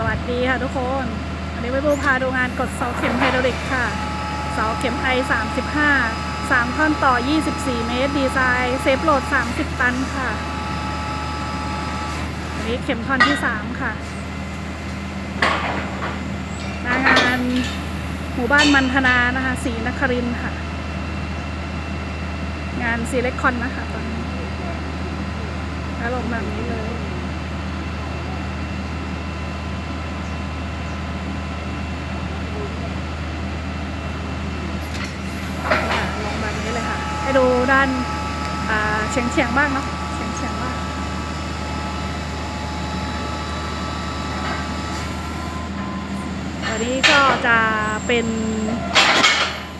สวัสดีค่ะทุกคนวันนี้ไปบูพาดูงานกดเสาเข็มไฮดรอลิกค่ะ เสาเข็มไอ35 3ท่อนต่อ 24 เมตร ดีไซน์เซฟโหลด 30 ตันค่ะอันนี้เข็มท่อนที่ 3 ค่ะหน้างานหมู่บ้านมันธนานะคะสีนครินค่ะ งานซีเล็กคอนนะคะตอนนี้แล้วลงแบบนี้เลย ค่ะลงแบบนี้เลยค่ะ ให้ ด้านเฉียงเฉียงๆบ้างเนาะเฉียงเฉียงๆบ้างตัวนี้ก็จะเป็น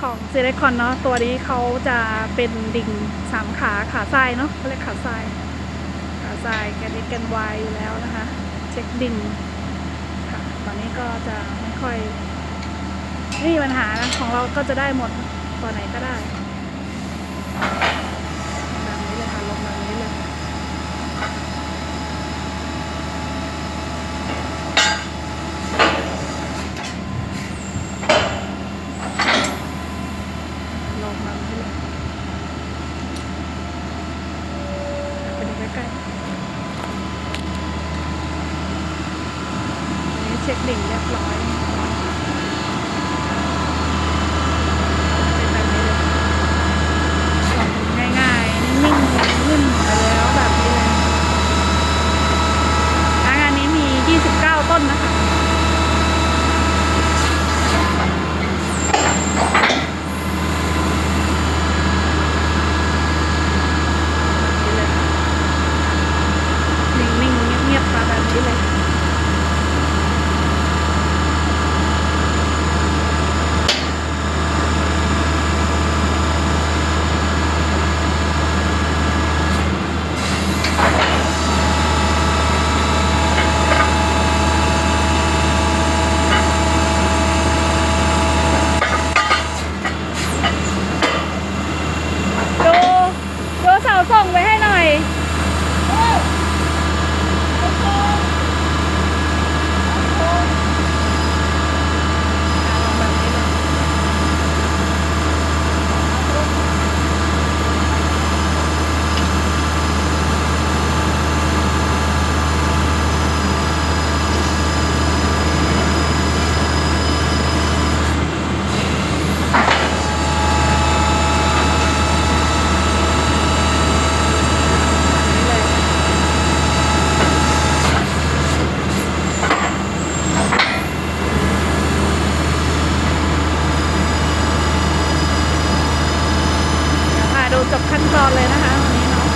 ของซิลิคอนเนาะตัวนี้เขาจะเป็นดิ่งสามขาขาทรายเนาะเขาเรียกขาทรายขาทรายแกนนิดแกนวายอยู่แล้วนะคะ เช็คดิ่งค่ะตอนนี้ก็จะไม่ค่อยไม่มีปัญหานะของเราก็จะได้หมดตัวไหนก็ได้ แบบนี้เลยค่ะลงแบบนี้เลยลงแบบนี้เลยไปดูใกล้ๆอันนี้เช็คดิ่งเรียบร้อย ตอนเลยนะคะ วันนี้เนาะ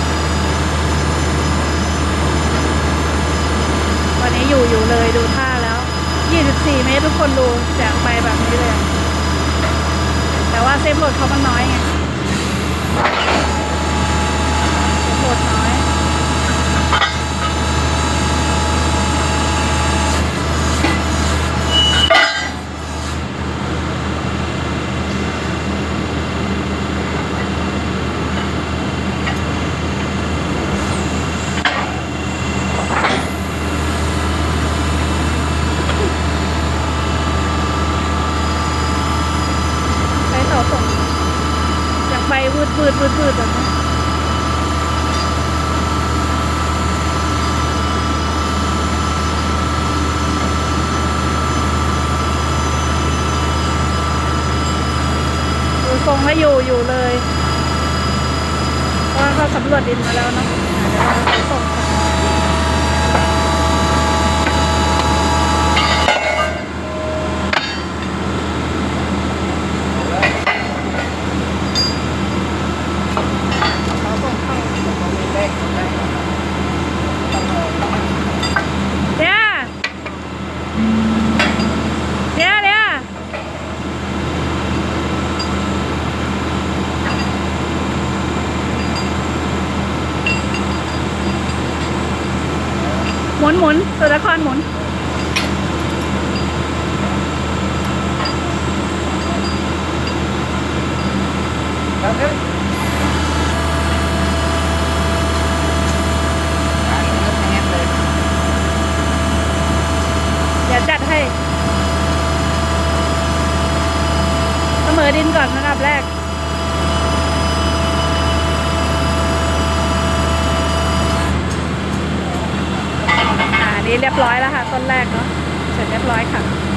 วันนี้อยู่อยู่เลยดูท่าแล้ว 24 เมตรทุกคนดูแจกไปแบบนี้เลย แต่ว่าเซฟโหลดเขามันน้อยไง เซฟโหลดน้อย ใช้เสาส่งอย่างไป วืดวืดวืดวืดแบบนี้ทรงให้อยู่อยู่เลยเพราะเขาสำรวจดินมาแล้วเนาะเดี๋ยวเราส่ง หมุนหมุนตัวละครหมุน เรียบร้อยแล้วค่ะ ต้นแรกเนาะเสร็จเรียบร้อยค่ะ